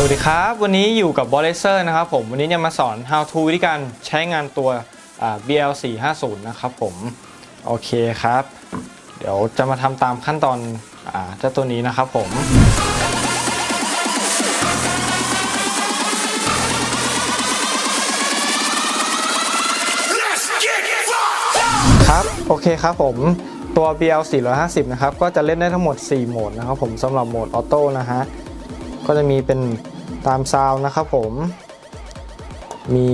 วัสดีครับ วันนี้อยู่กับบอลเลเซอร์นะครับผมวันนี้จะมาสอน how to วิธีการใช้งานตัวอ่า BL 4 5 0นะครับผมโอเคครับ เดี๋ยวจะมาทำตามขั้นตอนอ่าเจ้าตัวนี้นะครับผม Let's get fucked up! ครับโอเคครับผมตัว BL 450 นะครับ ก็จะเล่นได้ทั้งหมด 4 โหมดนะครับผมสำหรับโหมดออโต้นะฮะ ก็จะมีเป็นตามซาวนะครับผม มี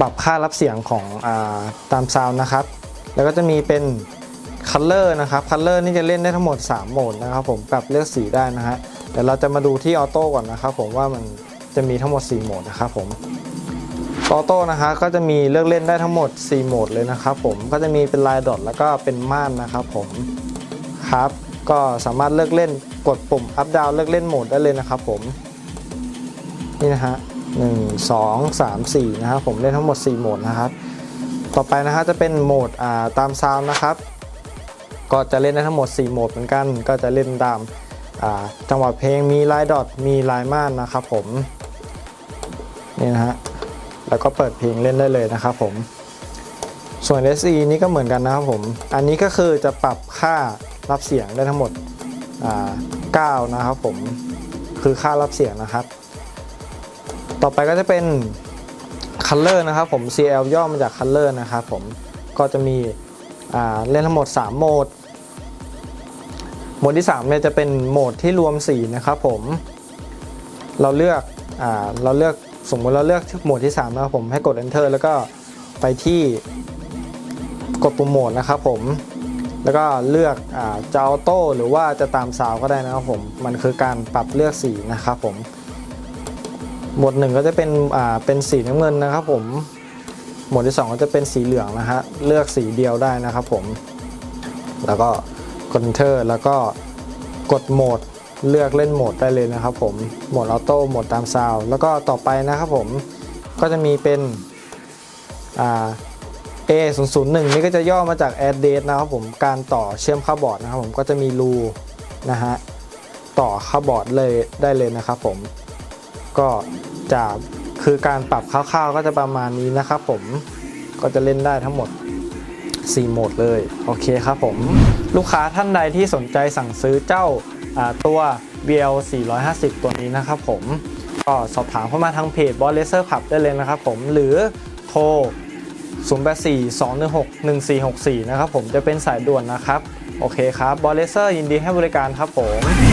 ปรับค่ารับเสียงของอาตามซาวนะครับ แล้วก็จะมีเป็นคัลเลอร์นะครับคัลเลอร์นี่จะเล่นได้ทั้งหมด 3 โหมดนะครับผมปรับเลือกสีได้นะฮะเดี๋ยวเราจะมาดูที่ออโต้ก่อนนะครับผมว่ามันจะมีทั้งหมด 4 โหมดนะครับผมออโต้นะฮะก็จะมีเลือกเล่นได้ทั้งหมด 4 โหมดเลยนะครับผมก็จะมีเป็นลายดอทแล้วก็เป็นม่านนะครับผมครับ ก็สามารถเลือกเล่นกดปุ่มอัพดาวเลือกเล่นโหมดได้เลยนะครับผม นี่นะฮะหนึ่งสองสามสี่นะครับผมเล่นทั้งหมด 4 โหมดนะครับ ต่อไปนะฮะจะเป็นโหมดาตามซาวนะครับ ก็จะเล่นได้ทั้งหมด 4 โหมดเหมือนกัน ก็จะเล่นตามาจังหวะเพลงมีลายดอทมีลายม่านนะครับผมนี่นะฮะแล้วก็เปิดเพลงเล่นได้เลยนะครับผมส่วน SE นี่ก็เหมือนกันนะครับผม อันนี้ก็คือจะปรับค่า รับเสียงได้ทั้งหมด9นะครับผมคือค่ารับเสียงนะครับ ต่อไปก็จะเป็น Color นะครับผม CL ย่อมาจาก Color นะครับผมก็จะมีเล่นทั้งหมด 3 โหมด โหมดที่ 3 เนี่ยจะเป็นโหมดที่รวมสีนะครับผม เราเลือกอเราเลือกสมมติเราเลือกโหมดที่ 3 นะครับผมให้กด enter แล้วก็ไปที่กดปุ่มโหมดนะครับผม แล้วก็เลือกอ่าจะออโต้หรือว่าจะตามซาวก็ได้นะครับผมมันคือการปรับเลือกสีนะครับผมโหมดหนึ่งก็จะเป็นอ่าเป็นสีน้ำเงินนะครับผมโหมดที่ 2 ก็จะเป็นสีเหลืองนะฮะเลือกสีเดียวได้นะครับผม แล้วก็กด enter แล้วก็กดโหมดเลือกเล่นโหมดได้เลยนะครับผมโหมดออโต้โหมดตามซาวแล้วก็ต่อไปนะครับผมก็จะมีเป็นอ่า A 0 0 1 นี่ก็จะย่อมาจาก add date นะครับผมการต่อเชื่อมเข้าบอร์ดนะครับผมก็จะมีรูนะฮะต่อเข้าบอร์ดเลยได้เลยนะครับผมก็จะคือการปรับคร่าวๆก็จะประมาณนี้นะครับผมก็จะเล่นได้ทั้งหมด 4 โหมดเลย โอเคครับผม ลูกค้าท่านใดที่สนใจสั่งซื้อเจ้าอ่าตัว BL 450 ตัวนี้นะครับผม ก็สอบถามเข้ามาทางเพจ b o s s Laser Pub ได้เลยนะครับผม หรือโทร 084 216 1464 นะครับผมจะเป็นสายด่วนนะครับ โอเคครับ b o s s Laser ยินดีให้บริการครับผม